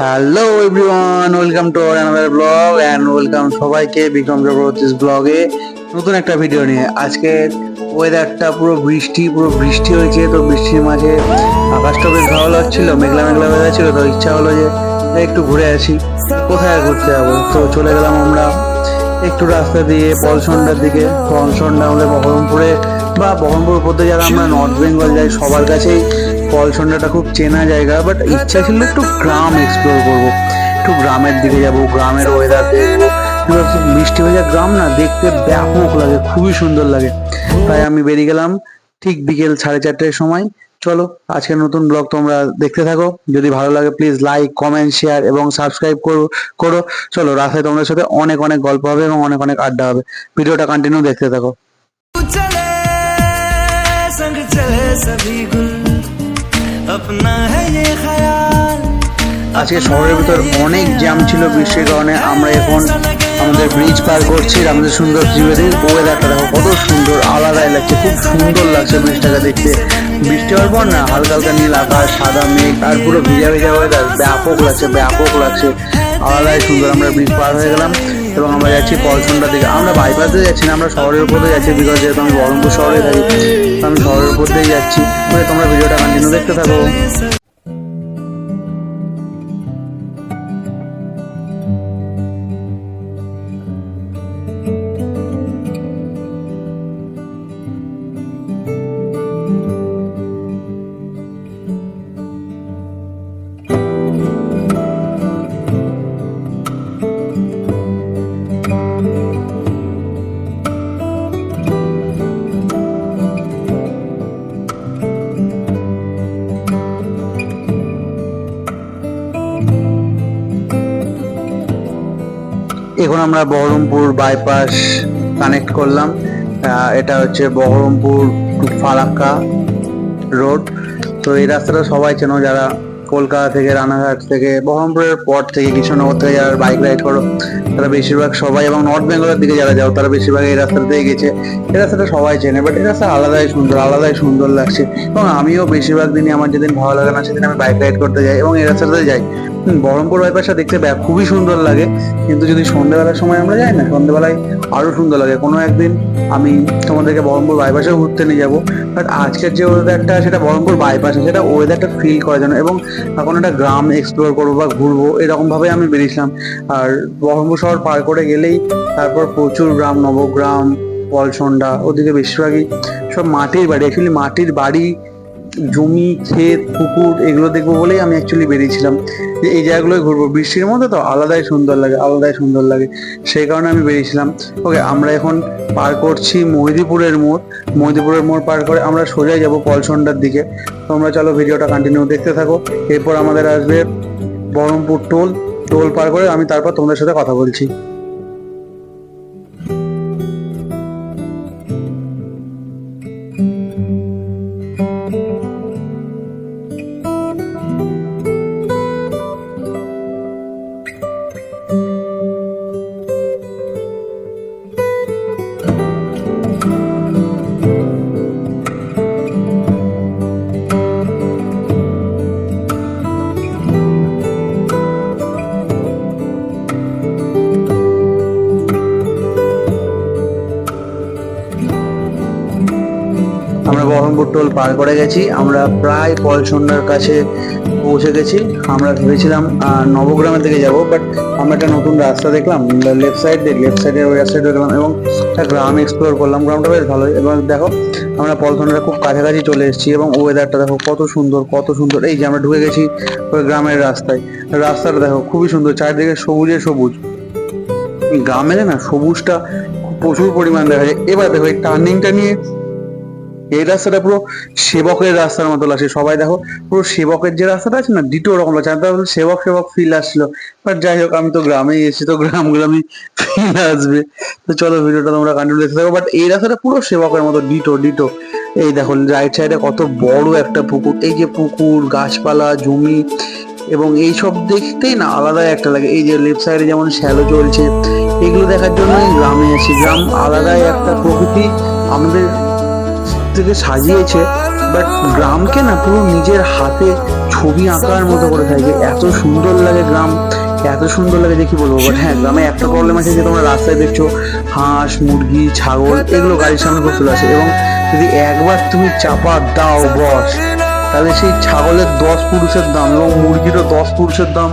Hello everyone welcome to our another blog and welcome সবাইকে বিক্রম চক্রবর্তীস ব্লগে নতুন একটা ভিডিও নিয়ে। আজকে ওয়েদারটা পুরো বৃষ্টি পুরো বৃষ্টি হয়েছে, তো বৃষ্টির মাঝে আকাশটা বেশ ভালো লাগছিল, মেঘলা মেঘলা ওয়েদার ছিল তো ইচ্ছা হলো যে একটু ঘুরে আসি, কোথায় ঘুরতে যাব? তো চলে গেলাম আমরা একটু রাস্তা দিয়ে পলসন্ডার দিকে। পলসন্ডা আমাদের বহরমপুরে বা বহরমপুর পড়তে যারা আমরা নর্থ বেঙ্গল যাই, সবার কাছেই। পলসন্ডাটা খুব চেনা জায়গা বাট ইচ্ছা ছিল একটু গ্রাম এক্সপ্লোর করব। একটু গ্রামের দিকে যাব, গ্রামের ওয়েদার দেখব। মিষ্টি হয়ে যায়, গ্রাম না দেখতে ব্যাপক লাগে, খুবই সুন্দর লাগে। তাই আমি বেরিয়ে গেলাম ঠিক বিকেল সাড়ে চারটের সময়। চলো, আজকের নতুন ব্লগ তোমরা দেখতে থাকো। যদি ভালো লাগে প্লিজ লাইক কমেন্ট শেয়ার এবং সাবস্ক্রাইব করো করো। চলো, রাস্তায় তোমাদের সাথে অনেক অনেক গল্প হবে এবং অনেক অনেক আড্ডা হবে। ভিডিওটা কন্টিনিউ দেখতে থাকো। আজকে শহরের ভিতর অনেক জ্যাম ছিল বৃষ্টির কারণে। আমরা এখন আমাদের ব্রিজ পার করছি আমাদের সুন্দর ত্রিবেদীর ওয়েদারটা দেখো কত সুন্দর আলাদাই লাগছে খুব সুন্দর লাগছে ব্রিজটাকে দেখতে। বৃষ্টি হওয়ার পর না হালকা হালকা নীল আকাশ সাদা মেঘ আর পুরো ভিজা ভিজা ওয়েদার ব্যাপক লাগছে ব্যাপক লাগছে। আলাদাই সুন্দর আমরা ব্রিজ পার হয়ে গেলাম। এবং আমরা যাচ্ছি পলসনটা দিকে। আমরা বাইপাস দিয়ে যাচ্ছি না, আমরা শহরের উপর দিয়ে যাচ্ছি বিকজ যেহেতু আমি বহরমপুর শহরে থাকি আমি শহরের উপর দিয়ে যাচ্ছি। তোমরা ভিডিওটা কন্টিনিউ দেখতে থাকো। এখন আমরা বহরমপুর বাইপাস কানেক্ট করলাম। এটা হচ্ছে বহরমপুর ফারাক্কা রোড তো এই রাস্তাটা সবাই চেনো, যারা কলকাতা থেকে, রানাঘাট থেকে, বহরমপুরের পর থেকে, কৃষ্ণনগর থেকে যারা বাইক রাইড করো, তারা বেশিরভাগ সবাই, এবং নর্থ বেঙ্গলের দিকে যারা যাও, তারা বেশিরভাগ এই রাস্তাতেই গেছে। এই রাস্তাটা সবাই চেনে বাট এই রাস্তা আলাদাই সুন্দর আলাদাই সুন্দর লাগছে। এবং আমিও বেশিরভাগ দিনই আমার যেদিন ভালো লাগে না, সেদিন আমি বাইক রাইড করতে যাই, এবং এই রাস্তাতে যাই। বহরমপুর বাইপাসটা দেখতে খুবই সুন্দর লাগে। কিন্তু যদি সন্ধ্যেবেলার সময় আমরা যাই না সন্ধ্যেবেলায় আরও সুন্দর লাগে। কোনো একদিন আমি তোমাদেরকে বহরমপুর বাইপাসেও ঘুরতে নিয়ে যাব। বাট আজকের যে ওয়েদারটা সেটা বহরমপুর বাইপাসে, সেটা ওয়েদারটা ফিল করার জন্য এবং এখন একটা গ্রাম এক্সপ্লোর করব বা ঘুরবো এরকম ভাবে আমি বেরিয়েছিলাম। আর বহরমপুর শহর পার করে গেলেই তারপর প্রচুর গ্রাম, নবগ্রাম, পলসন্ডা, ওদিকে বেশিরভাগই সব মাটির বাড়ি। অ্যাকচুয়ালি মাটির বাড়ি জমি, ক্ষেত, পুকুর এগুলো দেখব বলেই আমি অ্যাকচুয়ালি বেরিয়েছিলাম। যে এই জায়গাগুলোয় ঘুরবো। বৃষ্টির মধ্যে তো আলাদাই সুন্দর লাগে, আলাদাই সুন্দর লাগে। সেই কারণে আমি বেরিয়েছিলাম। ওকে আমরা এখন পার করছি মহিদিপুরের মোড়। মহিদিপুরের মোড় পার করে আমরা সোজাই যাব পলসন্ডার দিকে। তোমরা চলো ভিডিওটা কন্টিনিউ দেখতে থাকো। এরপর আমাদের আসবে বহরমপুর টোল। টোল পার করে আমি তারপর তোমাদের সাথে কথা বলছি। টোল পার করে গেছি। আমরা প্রায় পলসন্ডার কাছে পৌঁছে গেছি। আমরা ভেবেছিলাম নবগ্রামের দিকে যাব বাট আমরা একটা নতুন রাস্তা দেখলাম লেফট সাইড দিয়ে লেফট সাইডে ওই রাস্তায় দেখলাম এবং একটা গ্রাম এক্সপ্লোর করলাম। গ্রামটা বেশ ভালো। এবং দেখো, আমরা পলসন্ডার খুব কাছাকাছি চলে এসেছি এবং ওয়েদারটা দেখো কত সুন্দর কত সুন্দর। এই যে আমরা ঢুকে গেছি ওই গ্রামের রাস্তায়। রাস্তাটা দেখো, খুবই সুন্দর, চারিদিকে সবুজে সবুজ। গ্রামে না, সবুজটা প্রচুর পরিমাণ দেখা যায়। এবার দেখো, এই টার্নিংটা নিয়ে এই রাস্তাটা পুরো সেবকের রাস্তার মতো লাগছে। সবাই দেখো, পুরো সেবকের যে রাস্তাটা আছে না দ্বিতীয় রকম লাগছে। আমি সেবক সেবক ফিল আসছিল বাট যাই হোক, আমি তো গ্রামেই এসেছি, তো গ্রাম, গ্রামই ফিল আসবে। তো চলো ভিডিওটা তোমরা কন্টিনিউ দেখতে থাকো। বাট এই রাস্তাটা পুরো সেবকের মতো ডিটো ডিটো এই দেখো রাইট সাইডে কত বড় একটা পুকুর। এই যে পুকুর, গাছপালা, জমি, এবং এই সব দেখতেই না আলাদাই একটা লাগে। এই যে লেফট সাইডে যেমন শ্যালো চলছে, এগুলো দেখার জন্যই গ্রামে আছি গ্রাম আলাদাই একটা প্রকৃতি আমাদের থেকে সাজিয়েছে বাট গ্রামকে না পুরো নিজের হাতে ছবি আঁকার মতো করে থাকে এত সুন্দর লাগে গ্রাম, এত সুন্দর লাগে যে কি বলব? বাট হ্যাঁ গ্রামে একটা প্রবলেম আছে যে তোমরা রাস্তায় দেখছ, হাঁস, মুরগি, ছাগল, এগুলো গাড়ির সামনে করে চলে আসে এবং যদি একবার তুমি চাপা দাও বস, তাহলে সেই ছাগলের দশ পুরুষের দাম এবং মুরগিরও দশ পুরুষের দাম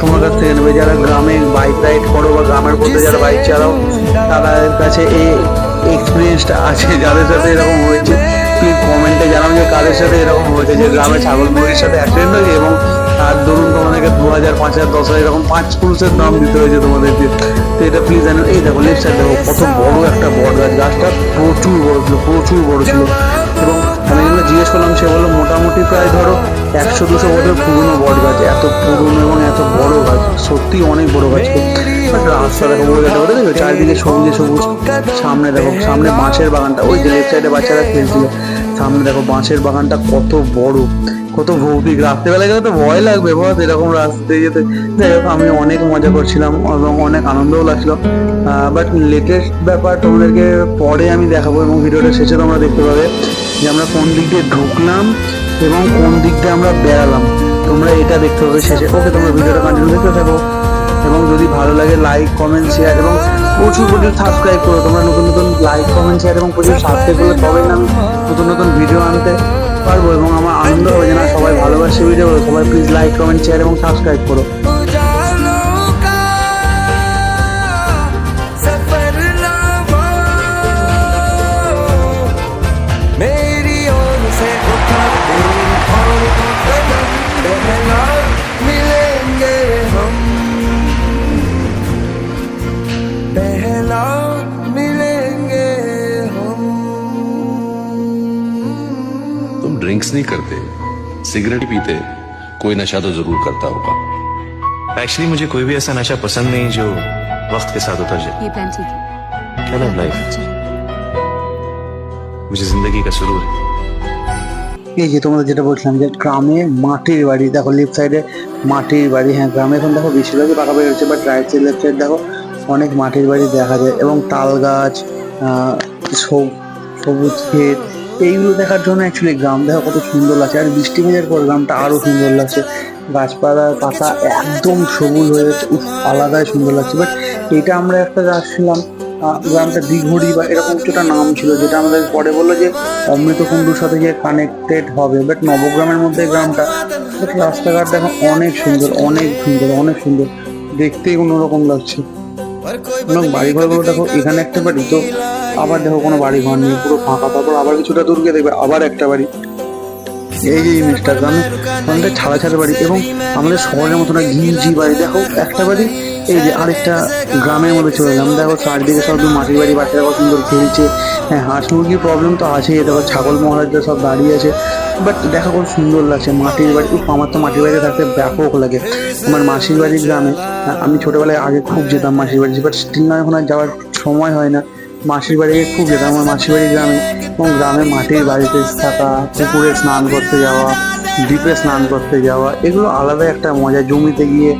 তোমার কাছ থেকে নেবে। যারা গ্রামে বাইক রাইড করো বা গ্রামের মধ্যে যারা বাইক চালাও, তাদের কাছে এই এক্সপিরিয়েন্সটা আছে, যাদের সাথে এরকম হয়েছে। প্লিজ কমেন্টে জানাও যে কাদের সাথে এরকম হয়েছে, যে গ্রামে ছাগল মুরগির সাথে অ্যাক্সিডেন্ট হয়েছে এবং তার ধরুন তোমাদেরকে দু হাজার পাঁচ হাজার দশ হাজার এরকম পাঁচ পুরুষের দাম দিতে হয়েছে তোমাদেরকে। তো এটা প্লিজ জানো এই দেখো লেফট সাইড দেখো, কত বড় একটা বট গাছ। গাছটা প্রচুর বড় ছিল, প্রচুর বড় ছিল। এবং জিজ্ঞেস করলাম, সে বলল, মোটামুটি প্রায় ধরো একশো দুশো বছর পুরনো বট গাছ। এত পুরনো এবং এত বড় গাছ, সত্যি অনেক বড় গাছ। রাস্তা চারিদিকে সবুজে সবুজ। সামনে দেখো, সামনে বাঁশের বাগানটা, ওই যে লেফট সাইডে বাচ্চারা খেলছিল। সামনে দেখো, বাঁশের বাগানটা কত বড়, কত ভৌতিক। রাত্রেবেলা গেলে তো ভয় লাগবে বল এরকম রাস্তায় যেতে। যাই হোক, আমি অনেক মজা করছিলাম এবং অনেক আনন্দও লাগছিল। বাট লেটেস্ট ব্যাপার তোমাদেরকে পরে আমি দেখাবো এবং ভিডিওটা শেষে তোমরা দেখতে পাবে। যে আমরা কোন দিক দিয়ে ঢুকলাম এবং কোন দিক দিয়ে আমরা বেড়ালাম। তোমরা এটা দেখতে পাবে শেষে। ওকে, তোমরা ভিডিওটা কন্টিনিউ দেখতে থাকো। এবং যদি ভালো লাগে লাইক কমেন্ট শেয়ার এবং প্রচুর প্রচুর সাবস্ক্রাইব করো। তোমরা নতুন নতুন লাইক কমেন্ট শেয়ার এবং প্রচুর সাবস্ক্রাইব করলে তবেই আমি নতুন নতুন ভিডিও আনতে পারব এবং আমার আনন্দ হবে যে না, সবাই ভালোবাসে ভিডিও সবাই প্লিজ লাইক কমেন্ট শেয়ার এবং সাবস্ক্রাইব করো। ड्रिंक्स नहीं करते सिगरेट पीते कोई नशा तो जरूर करता होगा एक्चुअली मुझे कोई भी ऐसा नशा पसंद नहीं जो वक्त के साथ उतर जाए ये प्लान ठीक है क्या लव लाइफ मुझे जिंदगी का सुरूर है এই যে তোমাদের যেটা বলছিলাম যে গ্রামে মাটির বাড়ি দেখো লেফট সাইডে মাটির বাড়ি হ্যাঁ গ্রামে এখন দেখো বেশিরভাগই পাকা বাড়ি হচ্ছে but right side left side দেখো অনেক মাটির বাড়ি দেখা যায় এবং তাল গাছ আহ, সব- সবুজ ক্ষেত এইগুলো দেখার জন্য অ্যাকচুয়ালি গ্রাম দেখা কত সুন্দর লাগছে। আর বৃষ্টি ভেজার পর গ্রামটা আরও সুন্দর লাগছে। গাছপালার পাতা একদম সবুজ হয়ে যাচ্ছে আলাদাই সুন্দর লাগছে। বাট এটা আমরা একটা আসছিলাম গ্রামটা দিঘড়ি বা এরকম কিছুটা নাম ছিল যেটা আমাদের পরে বলল যে অমৃতকুণ্ডুর সাথে যে কানেক্টেড হবে। বাট নবগ্রামের মধ্যে গ্রামটা বাট রাস্তাঘাট দেখো অনেক সুন্দর অনেক সুন্দর অনেক সুন্দর। দেখতেই অন্যরকম লাগছে। এবং বাড়ি ঘরগুলো দেখো এখানে একটা বাড়ি তো আবার দেখো কোনো বাড়ি ঘর নেই, পুরো ফাঁকা। তারপর আবার কিছুটা দূর গিয়ে দেখবে, আবার একটা বাড়ি। এই যে জিনিসটা গ্রামে অনেকটা ছাড়া ছাড়া বাড়ি এবং আমাদের শহরের মতো না ঘিঞ্জি বাড়ি। দেখো, একটা বাড়ি, এই যে আরেকটা গ্রামের মধ্যে চলে গেলাম দেখো, চারদিকে সব মাটির বাড়ি, বাচ্চারা কত সুন্দর খেলছে। হ্যাঁ হাঁস মুরগির প্রবলেম তো আছেই। দেখো, ছাগল, মহারাজরা সব দাঁড়িয়ে আছে। বাট দেখা, খুব সুন্দর লাগছে। মাটির বাড়ি আমার তো মাটির বাড়িতে থাকতে ব্যাপক লাগে। আমার মাসির বাড়ির গ্রামে, আমি ছোটোবেলায় আগে খুব যেতাম মাসির বাড়ি বাট স্টিল না, এখন আর যাওয়ার সময় হয় না। মাসির বাড়ি খুব যেতাম। আমার মাসির বাড়ি গ্রামে এবং গ্রামে মাটির বাড়িতে থাকা, পুকুরে স্নান করতে যাওয়া, দ্বীপে স্নান করতে যাওয়া, এগুলো আলাদা একটা মজা। জমিতে গিয়ে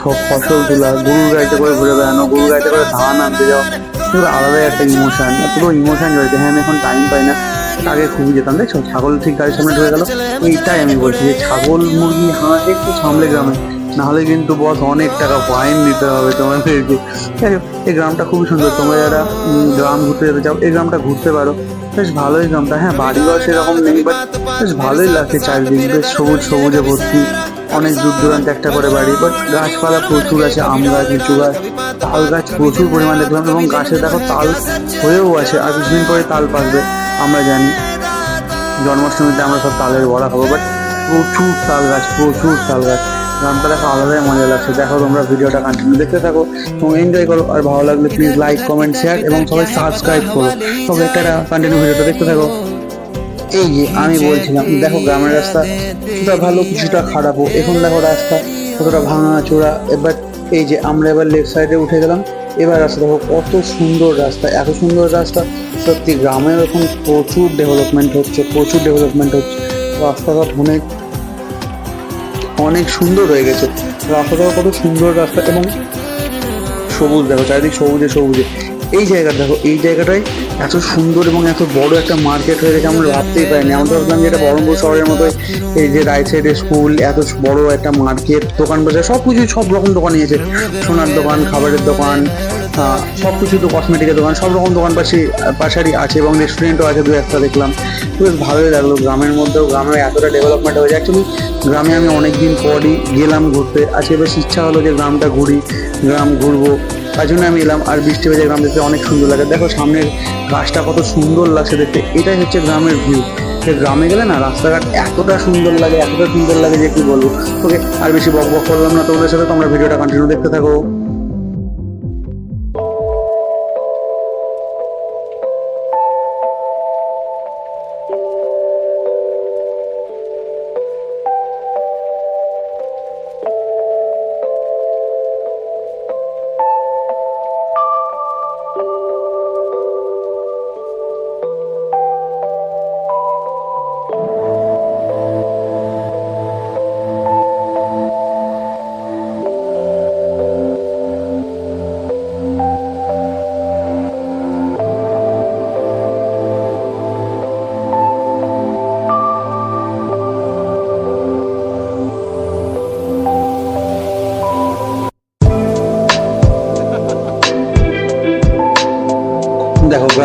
সব ফসল তোলা, গরুর গাড়িতে করে ঘুরে বেড়ানো, গরুর গাড়িতে করে ধান আনতে যাওয়া, এগুলো আলাদাই একটা ইমোশান পুরো ইমোশান রয়েছে। হ্যাঁ আমি এখন টাইম পাই না। আগে খুবই যেতাম। দেখছ? ছাগল ঠিক গাড়ির সামনে ঢুকে গেল। এইটাই আমি বলছি যে ছাগল, মুরগি, হাঁস একটু সামলে গ্রামে। নাহলে কিন্তু বস অনেক টাকা ফাইন দিতে হবে তোমাদেরকে। এই গ্রামটা খুবই সুন্দর। তোমরা যারা গ্রাম ঘুরতে যেতে চাও, এই গ্রামটা ঘুরতে পারো। বেশ ভালোই গ্রামটা। হ্যাঁ বাড়িঘর সেরকম নেই বাট বেশ ভালোই লাগছে চারিদিক। বেশ সবুজ, সবুজে ভর্তি। অনেক দূর দূরান্তে একটা করে বাড়ি বাট গাছপালা প্রচুর আছে, আম গাছ, লিচু গাছ, তাল গাছ প্রচুর পরিমাণে দেখলাম, এবং গাছে দেখো তাল হয়েও আছে, আর কিছুদিন পরে তাল পাকবে, আমরা জানি। জন্মাষ্টমীতে আমরা সব তালের বড়া খাব বাট প্রচুর তাল গাছ, প্রচুর তাল গাছ। গানটা দেখো আলাদাই মজা লাগছে। দেখো তোমরা ভিডিওটা কন্টিনিউ দেখতে থাকো এবং এনজয় করো। আর ভালো লাগলে প্লিজ লাইক কমেন্ট শেয়ার এবং সবাই সাবস্ক্রাইব করো। সবাই একটা কন্টিনিউ ভিডিওটা দেখতে থাকো। এই যে আমি বলছিলাম, দেখো গ্রামের রাস্তা কিছুটা ভালো, কিছুটা খারাপও এখন দেখো রাস্তা কতটা ভাঙা চোরা এবার এই যে আমরা এবার লেফট সাইডে উঠে গেলাম। এবার রাস্তা দেখো কত সুন্দর রাস্তা, এত সুন্দর রাস্তা। সত্যি গ্রামের এখন প্রচুর ডেভেলপমেন্ট হচ্ছে, প্রচুর ডেভেলপমেন্ট হচ্ছে। রাস্তাঘাট অনেক অনেক সুন্দর হয়ে গেছে। রাস্তাটাও কত সুন্দর রাস্তা এবং সবুজ দেখো চারিদিক সবুজে সবুজে। এই জায়গা দেখো, এই জায়গাটায় এত সুন্দর এবং এত বড় একটা মার্কেট হয়ে গেছে, আমরা ভাবতেই পারিনি। আমরা ভাবলাম যে এটা বহরমপুর শহরের মতো এই যে রাইট সাইডে স্কুল এত বড় একটা মার্কেট দোকান বাজার, সব কিছু সব রকম দোকান আছে সোনার দোকান, খাবারের দোকান সব কিছু তো কসমেটিকের দোকান, সব রকম দোকান পাশে, পাশারই আছে এবং রেস্টুরেন্টও আছে, দু একটা দেখলাম। বেশ ভালোই লাগল গ্রামের মধ্যেও গ্রামে এতটা ডেভেলপমেন্ট হয়েছে। অ্যাকচুয়ালি গ্রামে আমি অনেকদিন পরই গেলাম ঘুরতে। আজকে বেশ ইচ্ছা হলো যে গ্রামটা ঘুরি, গ্রাম ঘুরবো। তার জন্য আমি এলাম আর বৃষ্টি ভেজে গ্রাম দেখতে অনেক সুন্দর লাগে। দেখো সামনের গাছটা কত সুন্দর লাগছে দেখতে। এটাই হচ্ছে গ্রামের ভিউ গ্রামে গেলে না রাস্তাঘাট এতটা সুন্দর লাগে, এতটা সুন্দর লাগে যে কি বলব। ওকে, আর বেশি বক বক করলাম না তোমাদের সাথে, তোমরা ভিডিওটা কন্টিনিউ দেখতে থাকো।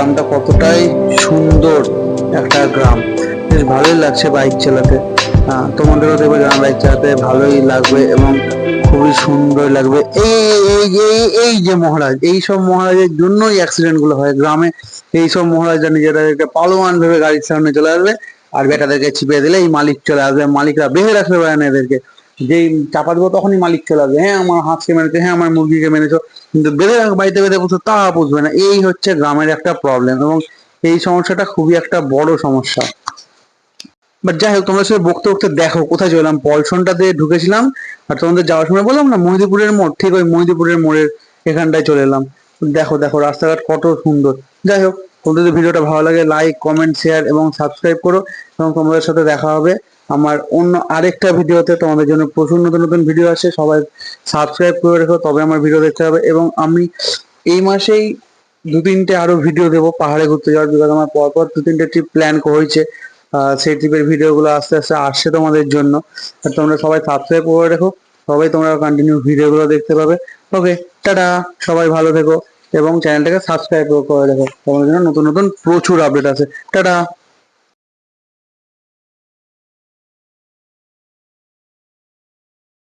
গ্রামটা কতটাই সুন্দর একটা গ্রাম। বেশ ভালোই লাগছে বাইক চালাতে। তোমাদেরও দেখবে গ্রাম বাইক চালাতে ভালোই লাগবে এবং খুবই সুন্দর লাগবে। এই এই এই এই যে মহারাজ, এই সব মহারাজের জন্যই অ্যাক্সিডেন্টগুলো হয় গ্রামে। এই সব মহারাজরা নিজেদেরকে পালোয়ান ভেবে গাড়ির সামনে চলে আসবে আর বেটাদেরকে চিপে দিলে এই মালিক চলে আসবে। মালিকরা বেঁধে রাখতে পারে না এদেরকে। যেই চাপা দেবো তখনই মালিক চলে আসবে। হ্যাঁ আমার হাঁসকে মেরেছে হ্যাঁ আমার মুরগিকে মেরেছো। কিন্তু বেঁধে বাড়িতে বেঁধে বসে তা বুঝবে না। এই হচ্ছে গ্রামের একটা প্রবলেম এবং এই সমস্যাটা খুবই একটা বড় সমস্যা। বাট যাই হোক তোমরা সাথে বকতে বকতে দেখো, কোথায় চললাম পলসনটা দিয়ে ঢুকেছিলাম আর তোমাদের যাওয়ার সময় বললাম না, মহিদিপুরের মোড়, ঠিক ওই মহিদিপুরের মোড়ের এখানটায় চলে এলাম। দেখো দেখো, রাস্তাঘাট কত সুন্দর। যাই হোক, তোমাদের ভিডিওটা ভালো লাগে লাইক কমেন্ট শেয়ার এবং সাবস্ক্রাইব করো এবং তোমাদের সাথে দেখা হবে। আমার অন্য আরেকটা ভিডিওতে তোমাদের জন্য প্রচুর নতুন নতুন ভিডিও আসে, সবাই সাবস্ক্রাইব করে রেখো, তবে আমার ভিডিও দেখতে হবে এবং আমি এই মাসেই দু তিনটে আরও ভিডিও দেবো, পাহাড়ে ঘুরতে যাওয়ার বিকজ আমার পরপর দু তিনটে ট্রিপ প্ল্যান হয়েছে। সেই ট্রিপের ভিডিওগুলো আস্তে আস্তে আসছে তোমাদের জন্য। আর তোমরা সবাই সাবস্ক্রাইব করে রেখো সবাই তোমরা কন্টিনিউ ভিডিওগুলো দেখতে পাবে। ওকে টাটা, সবাই ভালো থেকো এবং চ্যানেলটাকে সাবস্ক্রাইব করে রেখো। তোমাদের জন্য নতুন নতুন প্রচুর আপডেট আছে টাটা!